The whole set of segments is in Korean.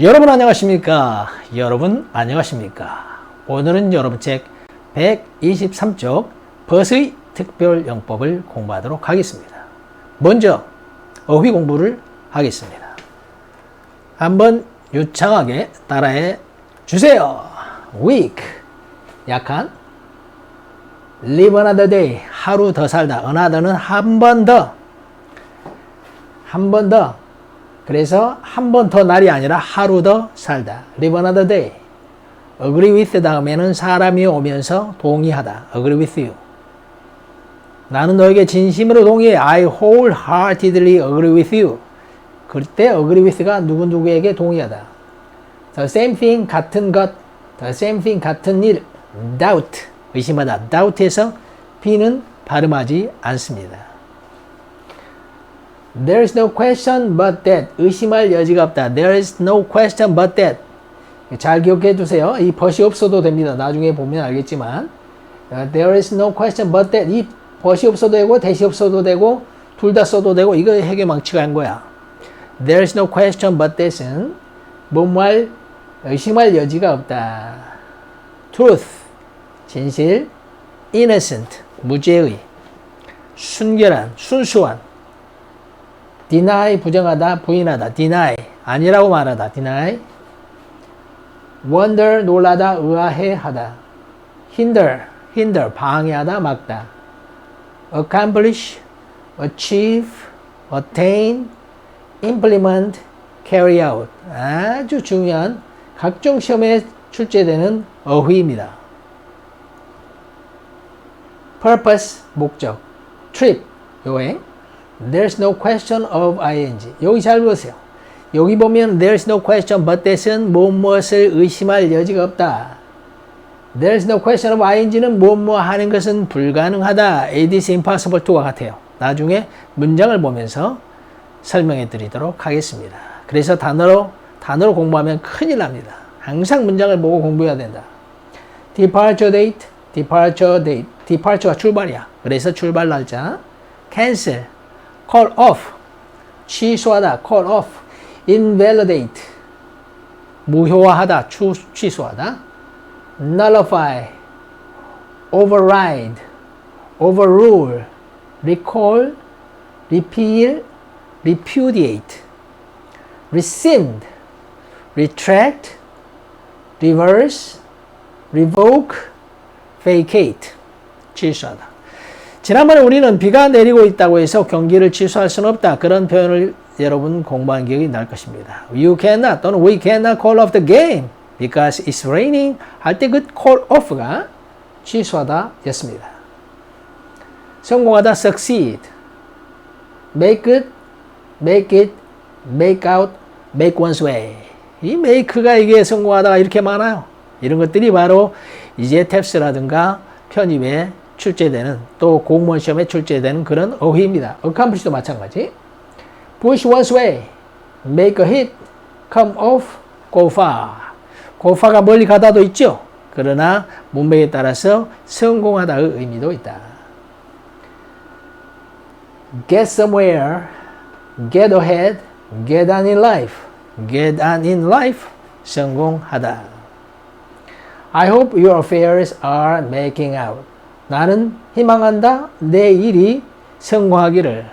여러분 안녕하십니까? 여러분 안녕하십니까? 오늘은 여러분 책 123쪽 버스의 특별 영법을 공부하도록 하겠습니다. 먼저 어휘 공부를 하겠습니다. 한번 유창하게 따라해 주세요. weak 약한 live another day 하루 더 살다 another는 한 번 더 한 번 더 그래서 한 번 더 날이 아니라 하루 더 살다 live another day agree with 다음에는 사람이 오면서 동의하다 agree with you 나는 너에게 진심으로 동의해 I wholeheartedly agree with you 그때 agree with가 누구누구에게 동의하다 the same thing 같은 것 the same thing 같은 일 doubt 의심하다 doubt에서 B는 발음하지 않습니다 There is no question but that 의심할 여지가 없다 There is no question but that 잘 기억해 두세요 이 벗이 없어도 됩니다 나중에 보면 알겠지만 어, There is no question but that 이 벗이 없어도 되고 대시 없어도 되고 둘 다 써도 되고 이거 해결 망치가 한 거야 There is no question but that은 뭐뭐할 의심할 여지가 없다 Truth 진실 innocent 무죄의 순결한 순수한 deny 부정하다 부인하다 deny 아니라고 말하다 deny wonder 놀라다 의아해 하다 hinder hinder 방해하다 막다 accomplish achieve attain implement carry out 아주 중요한 각종 시험에 출제되는 어휘입니다. purpose 목적 trip 여행 there's no question of ing 여기 잘 보세요. 여기 보면 there's no question but that은 무엇을 의심할 여지가 없다. There's no question of ing는 뭐뭐 하는 것은 불가능하다. It is impossible to와 같아요. 나중에 문장을 보면서 설명해 드리도록 하겠습니다. 그래서 단어로, 단어로 공부하면 큰일 납니다. 항상 문장을 보고 공부해야 된다. departure date, departure date. departure가 출발이야. 그래서 출발 날짜. cancel, call off. 취소하다, call off. invalidate. 무효화하다, 추, 취소하다. nullify, override, overrule, recall, repeal, repudiate, rescind, retract, reverse, revoke, vacate. 취소하다. 지난번에 우리는 비가 내리고 있다고 해서 경기를 취소할 수는 없다. 그런 표현을 여러분 공부한 기억이 날 것입니다. You cannot 또는 we cannot call off the game because it's raining 할 때 그 call off가 취소하다 였습니다. 성공하다 succeed make it make it make out make one's way 이 make가 이게 성공하다가 이렇게 많아요. 이런 것들이 바로 이제 탭스라든가 편입에 출제되는 또 공무원 시험에 출제되는 그런 어휘입니다. accomplish도 마찬가지. push one's way, make a hit, come off, go far. go far가 멀리 가다도 있죠. 그러나 문맥에 따라서 성공하다의 의미도 있다. get somewhere, get ahead, get on in life. get on in life, 성공하다. I hope your affairs are making out. 나는 희망한다. 내 일이 성공하기를.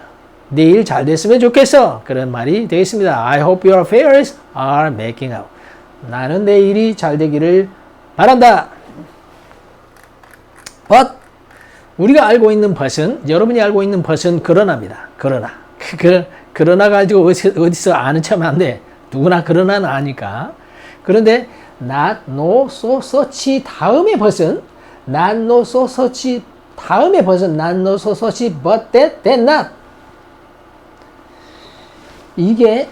내일 잘 됐으면 좋겠어. 그런 말이 되겠습니다. I hope your affairs are making out. 나는 내 일이 잘 되기를 바란다. But 우리가 알고 있는 벗은 여러분이 알고 있는 벗은 그러나입니다. 그러나 그 그러나 가지고 어디서, 어디서 아는 척하면 안 돼. 누구나 그러나는 아니까. 그런데 not, no, so, such 다음에 벗은 so, such 다음에 no, so, such but that, that not 이게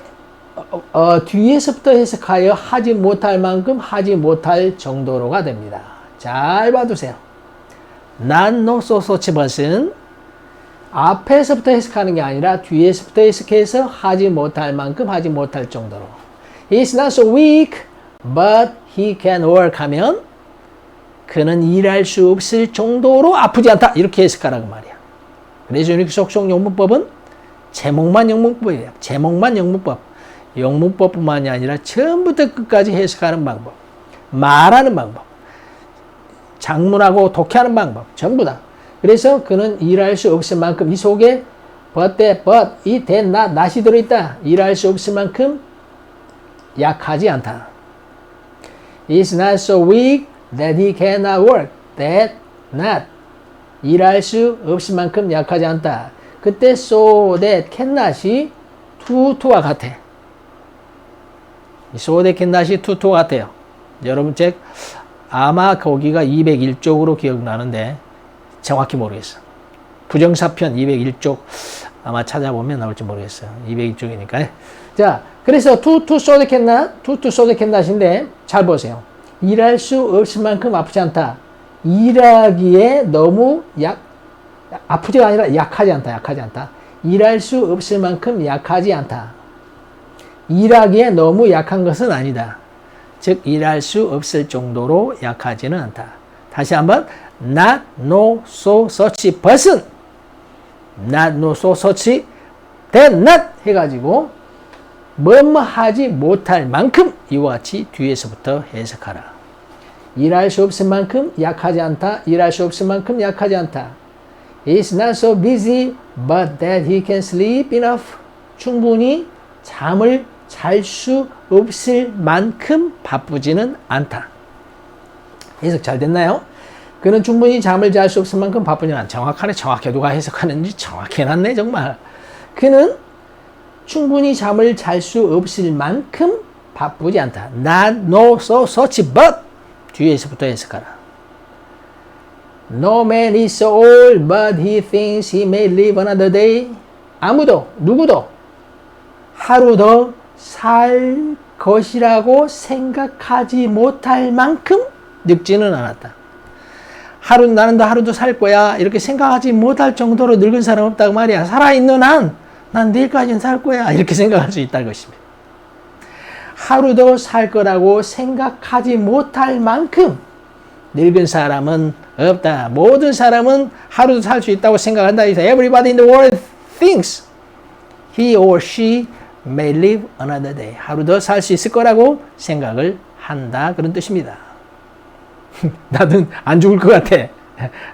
어, 어, 뒤에서부터 해석하여 하지 못할 만큼 하지 못할 정도로가 됩니다. 잘 봐두세요. so, such but은 앞에서부터 해석하는 게 아니라 뒤에서부터 해석해서 하지 못할 만큼 하지 못할 정도로. He's not so weak, but he can work 하면 그는 일할 수 없을 정도로 아프지 않다. 이렇게 해석하라고 말이야. 그래서 유닉 속성 영문법은 제목만 영문법이에요. 제목만 영문법. 영문법뿐만이 아니라 처음부터 끝까지 해석하는 방법, 말하는 방법, 장문하고 독해하는 방법, 전부 다. 그래서 그는 일할 수 없을 만큼 이 속에 that, but, 이 not, not이 들어있다. 일할 수 없을 만큼 약하지 않다. is not so weak that he cannot work. that, not. 일할 수 없을 만큼 약하지 않다. 그때 so that cannot이 to, to와 같아. so that cannot이 to, to와 같아요. 여러분 책 아마 거기가 201쪽으로 기억나는데 정확히 모르겠어. 부정사편 201쪽 아마 찾아보면 나올지 모르겠어요. 201쪽이니까. 자, 그래서 to, to, so that cannot, to, to, so that cannot인데 잘 보세요. 일할 수 없을 만큼 아프지 않다. 일하기에 너무 약, 아프지가 아니라 약하지 않다. 약하지 않다. 일할 수 없을 만큼 약하지 않다. 일하기에 너무 약한 것은 아니다. 즉 일할 수 없을 정도로 약하지는 않다. 다시 한번 not, no, so, such person not, no, so, such that not 해가지고 뭐뭐 하지 못할 만큼 이와 같이 뒤에서부터 해석하라. 일할 수 없을 만큼 약하지 않다. 일할 수 없을 만큼 약하지 않다. He's not so busy, but that he can sleep enough. 충분히 잠을 잘 수 없을 만큼 바쁘지는 않다. 해석 잘 됐나요? 그는 충분히 잠을 잘 수 없을 만큼 바쁘지 않다. 정확하네, 정확해. 누가 해석하는지 정확히 해놨네, 정말. 그는 충분히 잠을 잘 수 없을 만큼 바쁘지 않다. Not, no, so, such, but. 뒤에서부터 해석하라. No man is so old, but he thinks he may live another day. 아무도, 누구도 하루 더 살 것이라고 생각하지 못할 만큼 늙지는 않았다. 하루, 나는 더 하루도 살 거야. 이렇게 생각하지 못할 정도로 늙은 사람 없다고 말이야. 살아 있는 한, 난 내일까지는 살 거야. 이렇게 생각할 수 있다는 것입니다. 하루 더살 거라고 생각하지 못할 만큼 늙은 사람은 없다. 모든 사람은 하루도 살 수 있다고 생각한다. Everybody in the world thinks he or she may live another day. 하루 더 살 수 있을 거라고 생각을 한다. 그런 뜻입니다. 나는 안 죽을 것 같아.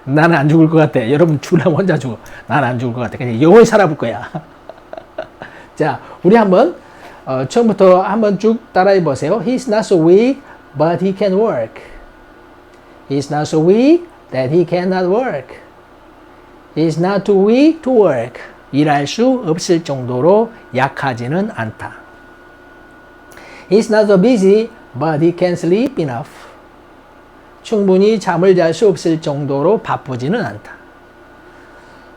나는 안 죽을 것 같아. 여러분 죽으면 혼자 죽어. 나는 안 죽을 것 같아. 그냥 영원히 살아볼 거야. 자, 우리 한번 어, 처음부터 한번 쭉 따라해 보세요. He's not so weak, but he can work. He's not so weak that he cannot work. He's not too weak to work. 일할 수 없을 정도로 약하지는 않다. He's not so busy, but he can sleep enough. 충분히 잠을 잘 수 없을 정도로 바쁘지는 않다.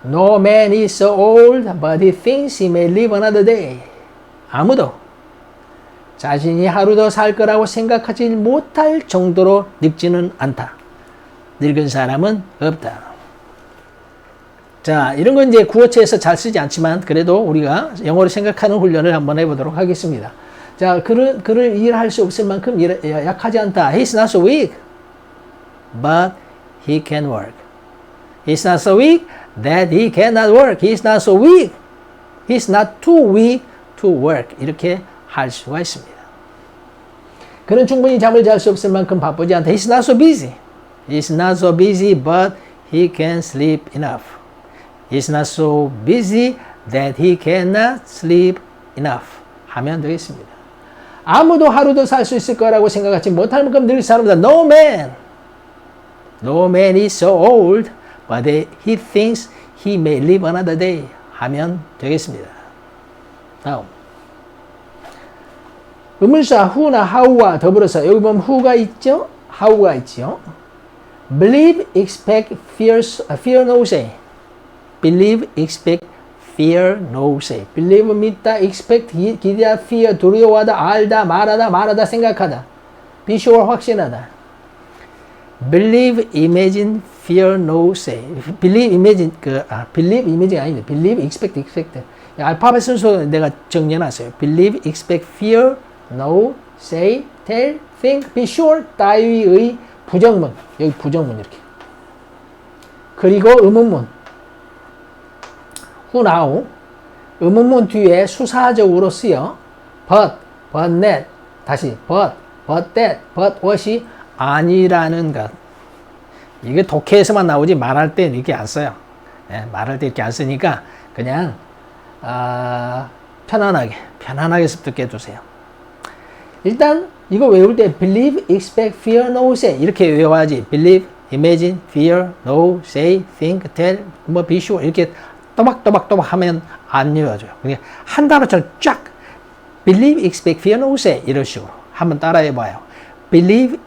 No man is so old, but he thinks he may live another day. 아무도 자신이 하루 더 살 거라고 생각하지 못할 정도로 늙지는 않다. 늙은 사람은 없다. 자, 이런 건 이제 구어체에서 잘 쓰지 않지만 그래도 우리가 영어로 생각하는 훈련을 한번 해보도록 하겠습니다. 자, 그를, 그를 일할 수 없을 만큼 일, 약하지 않다. He's not so weak, but he can work. He's not so weak that he cannot work. He's not so weak. He's not too weak to work. 이렇게 할 수가 있습니다. 그는 충분히 잠을 잘 수 없을 만큼 바쁘지 않다. He's not so busy. He's not so busy, but he can sleep enough. He's not so busy that he cannot sleep enough. 하면 되겠습니다. 아무도 하루도 살 수 있을 거라고 생각하지 못할 만큼 늙은 사람이다. No man. No man is so old, but he thinks he may live another day. 하면 되겠습니다. 다음. 의문사 who나 how와 더불어서 여기 보면 who가 있죠? how가 있죠? believe, expect, fear, fear no say. believe, expect, fear no say. believe 믿다, expect 기대하, fear 두려워하다, 알다, 말하다, 말하다, 생각하다. be sure 확신하다. believe, imagine, fear no say. believe, imagine 그 아, believe, imagine 아닌데 believe, expect, expect. 알파벳 순서 내가 정리해놨어요. believe, expect, fear, no, say, tell, think, be sure 따위의 부정문 여기 부정문 이렇게 그리고 의문문 who now 의문문 뒤에 수사적으로 쓰여 but, but that, 다시 but, but that, but what이 아니라는 것. 이게 독해에서만 나오지 말할 때 이렇게 안 써요. 예, 말할 때 이렇게 안 쓰니까 그냥 아, 편안하게 편안하게 습득해 두세요. 일단 이거 외울 때 believe, expect, fear, know, say 이렇게 외워야지. believe, imagine, fear, know, say, think, tell, 뭐 be sure 이렇게 또박또박또박 하면 안 외워져요. 그냥 한 단어처럼 쫙 believe, expect, fear, know, say 이런 식으로 한번 따라해 봐요. believe,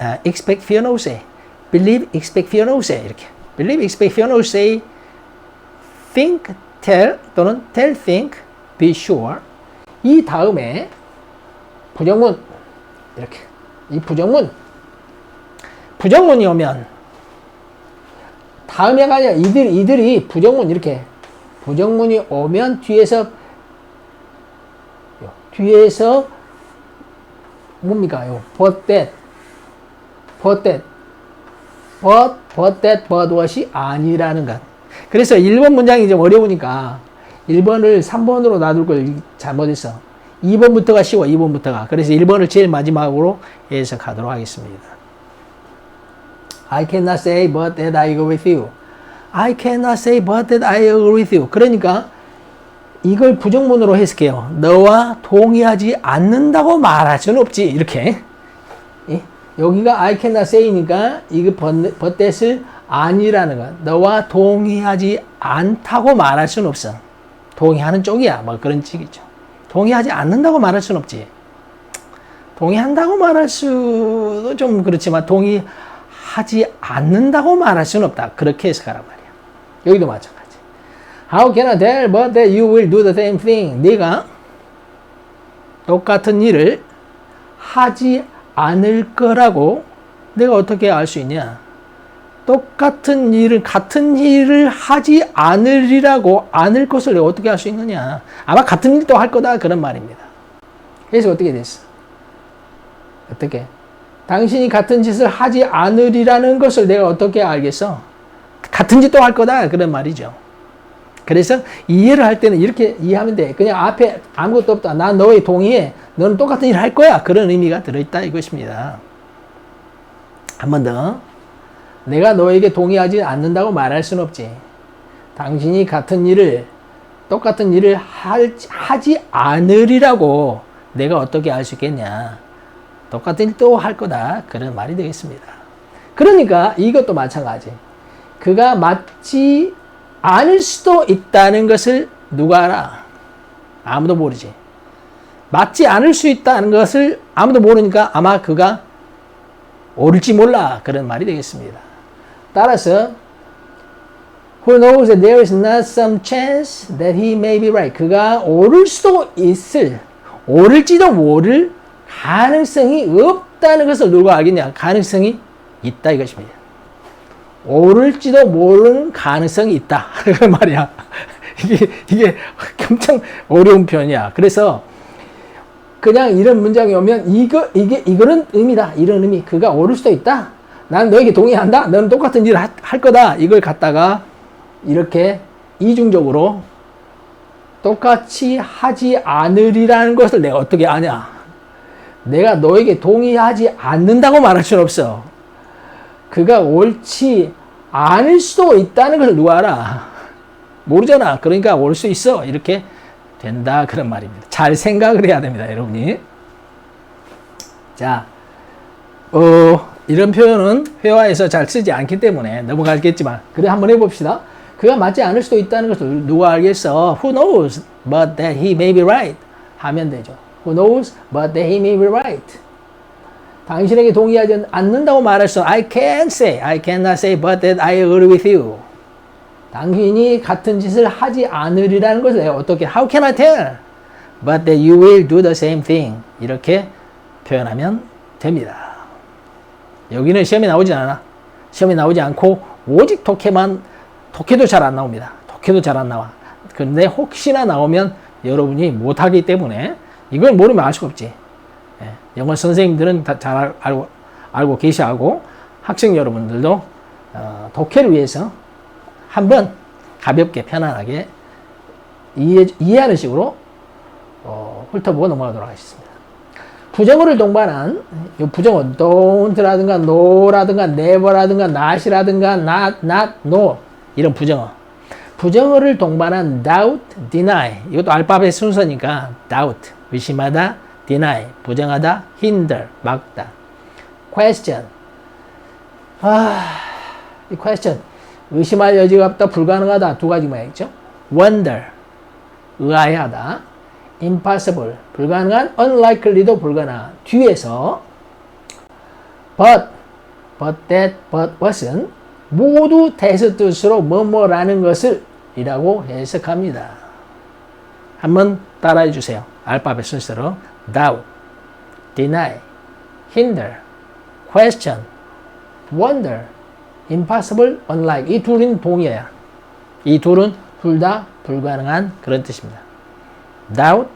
아, expect, fear, know, say. Believe, expect, fear, know, say 이렇게. believe, expect, fear, know, say. think, tell 또는 tell, think, be sure. 이 다음에 부정문 이렇게 이 부정문 부정문이 오면 다음에가 아니라 이들 이들이 부정문 이렇게 부정문이 오면 뒤에서 요, 뒤에서 뭡니까 요 but that but but that but what이 아니라는 것. 그래서 1번 문장이 좀 어려우니까 1번을 3번으로 놔둘 걸 잘못했어. 2번부터가 쉬워 2번부터가. 그래서 1번을 제일 마지막으로 해석하도록 하겠습니다. I cannot say but that I agree with you. I cannot say but that I agree with you. 그러니까 이걸 부정문으로 해석해요. 너와 동의하지 않는다고 말할 수는 없지. 이렇게. 예? 여기가 I cannot say니까 이거 that을 아니라는 것 너와 동의하지 않다고 말할 수는 없어 동의하는 쪽이야 뭐 그런 식이죠 동의하지 않는다고 말할 수는 없지. 동의한다고 말할 수도 좀 그렇지만 동의하지 않는다고 말할 수는 없다. 그렇게 해석하란 말이야. 여기도 마찬가지. How can I tell but that you will do the same thing? 네가 똑같은 일을 하지 않 을 거라고 내가 어떻게 알 수 있냐? 똑같은 일을 같은 일을 하지 않으리라고 않을 것을 내가 어떻게 할 수 있느냐? 아마 같은 일도 할 거다 그런 말입니다. 그래서 어떻게 됐어? 어떻게? 당신이 같은 짓을 하지 않으리라는 것을 내가 어떻게 알겠어? 같은 짓도 할 거다 그런 말이죠. 그래서 이해를 할 때는 이렇게 이해하면 돼. 그냥 앞에 아무것도 없다. 난 너의 동의해. 너는 똑같은 일을 할 거야. 그런 의미가 들어있다 이것입니다. 한 번 더. 내가 너에게 동의하지 않는다고 말할 수는 없지. 당신이 같은 일을, 똑같은 일을 할, 하지 않으리라고 내가 어떻게 알 수 있겠냐. 똑같은 일 또 할 거다. 그런 말이 되겠습니다. 그러니까 이것도 마찬가지. 그가 맞지 않을 수도 있다는 것을 누가 알아? 아무도 모르지. 맞지 않을 수 있다는 것을 아무도 모르니까 아마 그가 옳을지 몰라. 그런 말이 되겠습니다. 따라서 who knows that there is not some chance that he may be right. 그가 옳을 수도 있을, 옳을지도 모를 가능성이 없다는 것을 누가 알겠냐? 가능성이 있다 이것입니다. 옳을지도 모르는 가능성이 있다. 그 말이야. 이게, 이게 엄청 어려운 표현이야. 그래서 그냥 이런 문장이 오면 이거, 이게, 이거는 의미다. 이런 의미. 그가 옳을 수도 있다. 난 너에게 동의한다. 너는 똑같은 일을 하, 할 거다. 이걸 갖다가 이렇게 이중적으로 똑같이 하지 않으리라는 것을 내가 어떻게 아냐? 내가 너에게 동의하지 않는다고 말할 수는 없어. 그가 옳지 않을 수도 있다는 것을 누가 알아? 모르잖아. 그러니까 올 수 있어. 이렇게 된다. 그런 말입니다. 잘 생각을 해야 됩니다. 여러분이. 자, 어, 이런 표현은 회화에서 잘 쓰지 않기 때문에 넘어가겠지만, 그래 한번 해봅시다. 그가 맞지 않을 수도 있다는 것을 누가 알겠어? Who knows but that he may be right? 하면 되죠. Who knows but that he may be right? 당신에게 동의하지 않는다고 말할 수 I can say, I cannot say but that I agree with you. 당신이 같은 짓을 하지 않으리라는 것을 어떻게 How can I tell? But that you will do the same thing. 이렇게 표현하면 됩니다. 여기는 시험에 나오지 않아. 시험에 나오지 않고 오직 독해만 독해도 잘 안 나옵니다. 독해도 잘 안 나와. 근데 혹시나 나오면 여러분이 못하기 때문에 이걸 모르면 알 수가 없지. 예, 영어 선생님들은 다 잘 알고, 알고 계시고 학생 여러분들도 어, 독해를 위해서 한번 가볍게 편안하게 이해, 이해 하는 식으로 어, 훑어보고 넘어가도록 하겠습니다. 부정어를 동반한 이 부정어 don't라든가 no라든가 never라든가 not이라든가 not, not, no 이런 부정어. 부정어를 동반한 doubt, deny. 이것도 알파벳 순서니까 doubt 의심하다 deny. 부정하다 hinder 막다. question. 아, 이 question 의심할 여지가 없다 불가능하다. 두 가지만 있죠. wonder 의아해하다. impossible 불가능한 unlikely도 불가능한 뒤에서 but but that but wasn't 모두 대서 뜻으로 뭐뭐라는 것을 이라고 해석합니다. 한번 따라해 주세요. 알파벳 순서로 doubt, deny, hinder, question, wonder, impossible, unlike 이 둘은 동의어야. 이 둘은 둘 다 불가능한 그런 뜻입니다. doubt,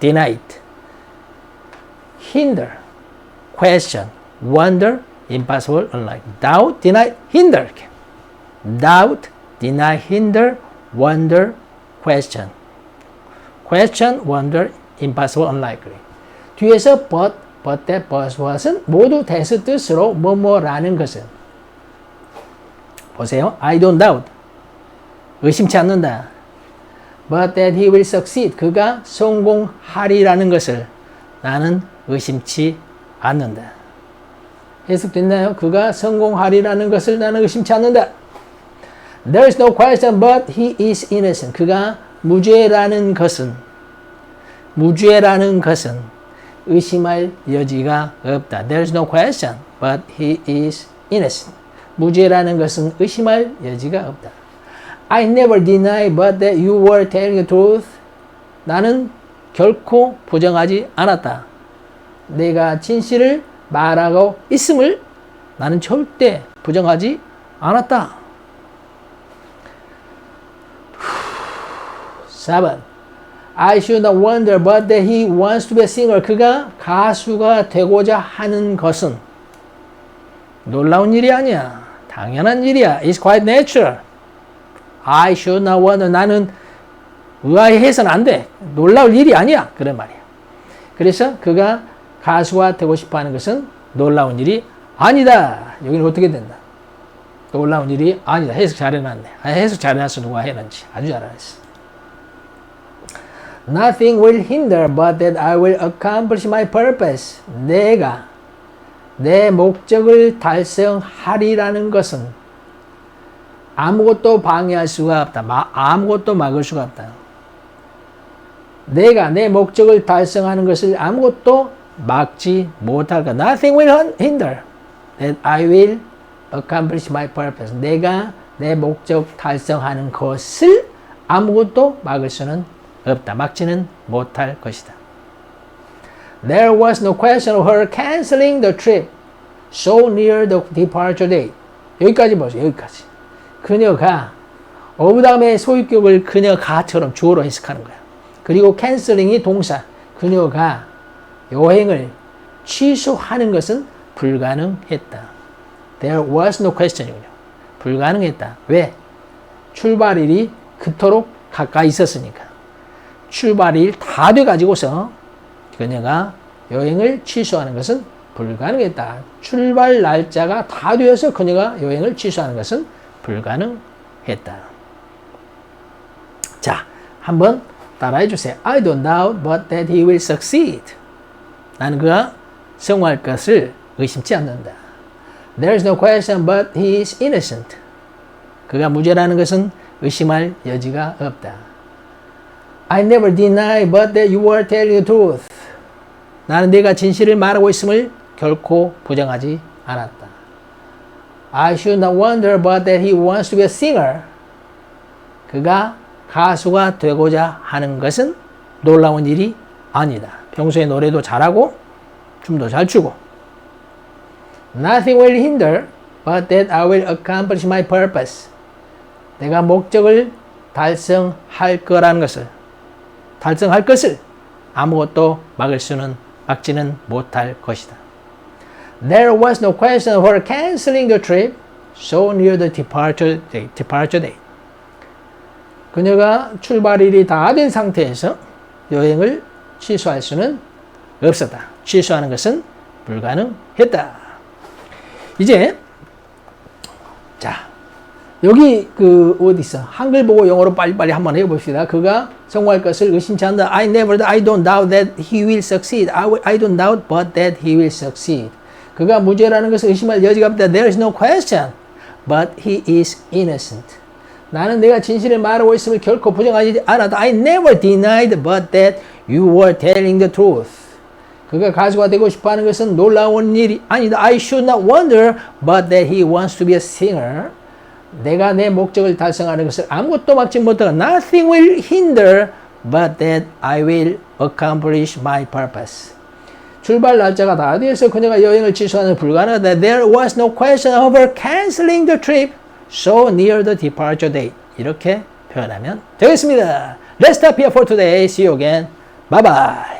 denied, hinder, question, wonder, impossible, unlike. doubt, deny, hinder. doubt, deny, hinder, wonder, question. question, wonder, impossible, unlikely. 뒤에서 but, but that, but what은 모두 대수 뜻으로 뭐뭐라는 것은 보세요. I don't doubt. 의심치 않는다. But that he will succeed. 그가 성공하리라는 것을 나는 의심치 않는다. 해석됐나요? 그가 성공하리라는 것을 나는 의심치 않는다. There is no question but he is innocent. 그가 무죄라는 것은 무죄라는 것은 의심할 여지가 없다. There is no question but he is innocent. 무죄라는 것은 의심할 여지가 없다. I never deny but that you were telling the truth. 나는 결코 부정하지 않았다. 내가 진실을 말하고 있음을 나는 절대 부정하지 않았다. 7. I should not wonder but that he wants to be a singer. 그가 가수가 되고자 하는 것은 놀라운 일이 아니야. 당연한 일이야. It's quite natural. I should not wonder. 나는 의아해서는 안 돼. 놀라울 일이 아니야. 그런 말이야. 그래서 그가 가수가 되고 싶어 하는 것은 놀라운 일이 아니다. 여기는 어떻게 된다? 놀라운 일이 아니다. 해석 잘 해놨네. 아, 해석 잘 해놨어. 누가 해놨지. 아주 잘 해놨어. Nothing will hinder but that I will accomplish my purpose. 내가 내 목적을 달성하리라는 것은 아무것도 방해할 수가 없다. 마, 아무것도 막을 수가 없다. 내가 내 목적을 달성하는 것을 아무것도 막지 못할까. Nothing will hinder that I will accomplish my purpose. 내가 내 목적 달성하는 것을 아무것도 막을 수는 없다. 막지는 못할 것이다. There was no question of her canceling the trip so near the departure date. 여기까지 보세요. 여기까지. 그녀가 어부담의 소유격을 그녀가처럼 주어로 해석하는 거야. 그리고 canceling이 동사. 그녀가 여행을 취소하는 것은 불가능했다. There was no question이군요. 불가능했다. 왜? 출발일이 그토록 가까이 있었으니까. 출발일 다 돼가지고서 그녀가 여행을 취소하는 것은 불가능했다. 출발 날짜가 다 되어서 그녀가 여행을 취소하는 것은 불가능했다. 자, 한번 따라해 주세요. I don't doubt but that he will succeed. 나는 그가 성공할 것을 의심치 않는다. There is no question but he is innocent. 그가 무죄라는 것은 의심할 여지가 없다. I never deny but that you are telling the truth. 나는 내가 진실을 말하고 있음을 결코 부정하지 않았다. I should not wonder but that he wants to be a singer. 그가 가수가 되고자 하는 것은 놀라운 일이 아니다. 평소에 노래도 잘하고 춤도 잘 추고. Nothing will hinder but that I will accomplish my purpose. 내가 목적을 달성할 거라는 것을 달성할 것을 아무것도 막을 수는 막지는 못할 것이다. There was no question her canceling the trip so near the departure date. Departure date. 그녀가 출발일이 다 된 상태에서 여행을 취소할 수는 없었다. 취소하는 것은 불가능했다. 이제 자 여기 그 어디 있어 한글 보고 영어로 빨리빨리 한번 해봅시다. 그가 성공할 것을 의심치 않는다. I never, I don't doubt that he will succeed. I, will- I don't doubt but that he will succeed. 그가 무죄라는 것을 의심할 여지가 없다. There is no question. But he is innocent. 나는 내가 진실을 말하고 있음을 결코 부정하지 않았다. I never denied but that you were telling the truth. 그가 가수가 되고 싶어 하는 것은 놀라운 일이 아니다. I should not wonder but that he wants to be a singer. 내가 내 목적을 달성하는 것을 아무것도 막지 못하고 nothing will hinder but that I will accomplish my purpose. 출발 날짜가 다 되어서 그녀가 여행을 취소하는 불가능하다. There was no question of her canceling the trip so near the departure date. 이렇게 표현하면 되겠습니다. Let's stop here for today. See you again. Bye bye.